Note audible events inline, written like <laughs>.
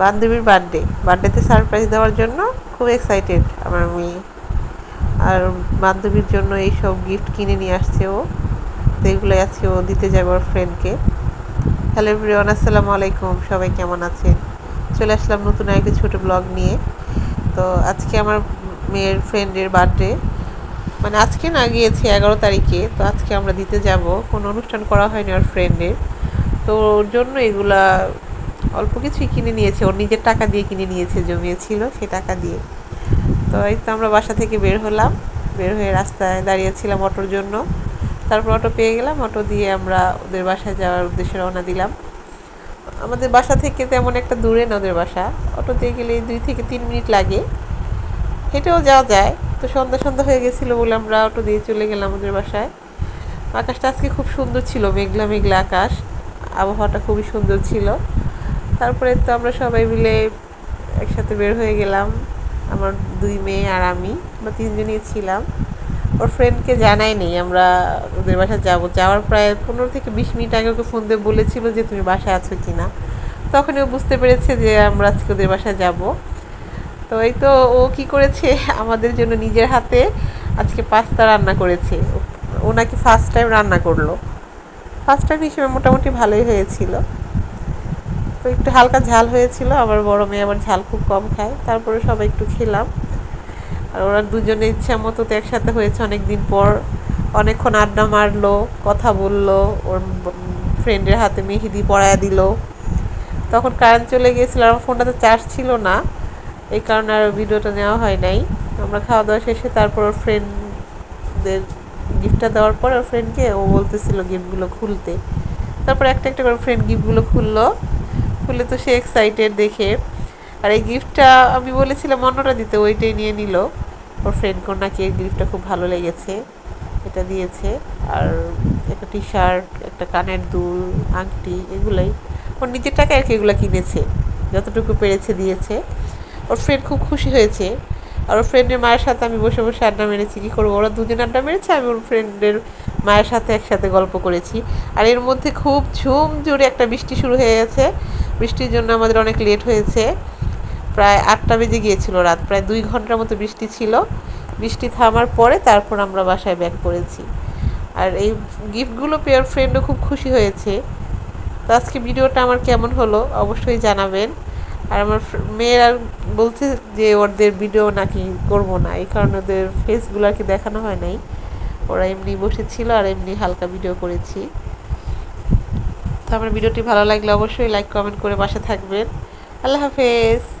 বান্ধবীর বার্থডে বার্থডেতে সারপ্রাইজ দেওয়ার জন্য খুব এক্সাইটেড আমার মেয়ে। আর বান্ধবীর জন্য এই সব গিফট কিনে নিয়ে আসছে ও। তো এগুলো আজকে ও দিতে যাবে ওর ফ্রেন্ডকে হ্যালো এভরিওয়ান আসসালামু আলাইকুম। সবাই কেমন আছেন? চলে আসলাম নতুন একটা ছোট ব্লগ নিয়ে। তো আজকে আমার মেয়ের ফ্রেন্ডের বার্থডে মানে আজকে না গিয়েছে এগারো তারিখে। তো আজকে আমরা দিতে যাব। কোনো অনুষ্ঠান করা হয়নি ওর ফ্রেন্ডের তো ওর জন্য এগুলা অল্প কিছুই কিনে নিয়েছে। ওর নিজের টাকা দিয়ে কিনে নিয়েছে, জমিয়েছিল সে টাকা দিয়ে। তো এই তো আমরা বাসা থেকে বের হলাম। বের হয়ে রাস্তায় দাঁড়িয়েছিলাম অটোর জন্য। তারপর অটো পেয়ে গেলাম। অটো দিয়ে আমরা ওদের বাসায় যাওয়ার উদ্দেশ্যে রওনা দিলাম। আমাদের বাসা থেকে তেমন একটা দূরে না ওদের বাসা। অটোতে গেলে দুই থেকে তিন মিনিট লাগে। হেঁটেও যাওয়া যায়। তো সন্ধ্যা সন্ধ্যা হয়ে গেছিল বলে আমরা অটো দিয়ে চলে গেলাম ওদের বাসায়। আকাশটা আজকে খুব সুন্দর ছিল, মেঘলা মেঘলা আকাশ। আবহাওয়াটা খুবই সুন্দর ছিল। তারপরে তো আমরা সবাই মিলে একসাথে বের হয়ে গেলাম, আমার দুই মেয়ে আর আমি, আমরা তিনজনই ছিলাম। ওর ফ্রেন্ডকে জানাই নেই, আমরা ওদের বাসায় যাব। যাওয়ার প্রায় পনেরো থেকে বিশ মিনিট আগে ওকে ফোন দিয়ে বলেছিল যে, তুমি বাসায় আছো কি না তখনই ও বুঝতে পেরেছে যে, আমরা আজকে ওদের বাসায় যাব। তো এই তো ও কি করেছে? <laughs> আমাদের জন্য নিজের হাতে আজকে পাস্তা রান্না করেছে। ও নাকি ফার্স্ট টাইম রান্না করল। ফার্স্ট টাইম হিসেবে মোটামুটি ভালোই হয়েছিল। তো একটু হালকা ঝাল হয়েছিল আমার বড় মেয়ে আবার ঝাল খুব কম খায়, তারপরে সবাই একটু খেলাম। আর ওরা দুজনে ইচ্ছা মতো তো একসাথে হয়েছে অনেক দিন পর অনেকক্ষণ আড্ডা মারলো, কথা বলল, ওর ফ্রেন্ডের হাতে মেহেদি পড়ায়া দিল। তখন কারেন্ট চলে গিয়েছিল আমার ফোনটাতে চার্জ ছিল না, এই কারণে আর ভিডিওটা নেওয়া হয় নাই। আমরা খাওয়া দাওয়া শেষে তারপর ওর ফ্রেন্ডদের গিফটটা দেওয়ার পর ওর ফ্রেন্ডকে ও বলতেছিল গিফটগুলো খুলতে। তারপর একটা একটা করে ফ্রেন্ড গিফটগুলো খুললো খুলে তো সে এক্সাইটেড দেখে। আর এই গিফটটা আমি বলেছিলাম অন্যটা দিতে, ওইটাই নিয়ে নিল। ওর ফ্রেন্ড নাকি এই গিফটটা খুব ভালো লেগেছে, এটা দিয়েছে। আর একটা টি শার্ট একটা কানের দুল, আংটি, এগুলোই। ওর নিজের টাকায় আর কি এগুলো কিনেছে, যতটুকু পেরেছে দিয়েছে। ওর ফ্রেন্ড খুব খুশি হয়েছে। আর ওর ফ্রেন্ডের মায়ের সাথে আমি বসে বসে আড্ডা মেরেছি, কী করব? ওরা দুজন আড্ডা মেরেছে, আমি ওর ফ্রেন্ডের মায়ের সাথে একসাথে গল্প করেছি। আর এর মধ্যে খুব ঝুম জোরে একটা বৃষ্টি শুরু হয়ে গেছে। বৃষ্টির জন্য আমাদের অনেক লেট হয়েছে। প্রায় আটটা বেজে গিয়েছিল রাত, প্রায় দুই ঘণ্টার মতো বৃষ্টি ছিল। বৃষ্টি থামার পরে তারপর আমরা বাসায় ব্যাক করেছি। আর এই গিফটগুলো পেয়ার ফ্রেন্ডও খুব খুশি হয়েছে। তো আজকে ভিডিওটা আমার কেমন হলো অবশ্যই জানাবেন। আর আমার মেয়েরা বলছে যে ওদের ভিডিও নাকি করব না, এই কারণে ওদের ফেসগুলো আর কি দেখানো হয় নাই। ওরা এমনি বসেছিল আর এমনি হালকা ভিডিও করেছি। তো আমার ভিডিওটি ভালো লাগলে অবশ্যই লাইক কমেন্ট করে পাশে থাকবেন। আল্লাহ হাফেজ।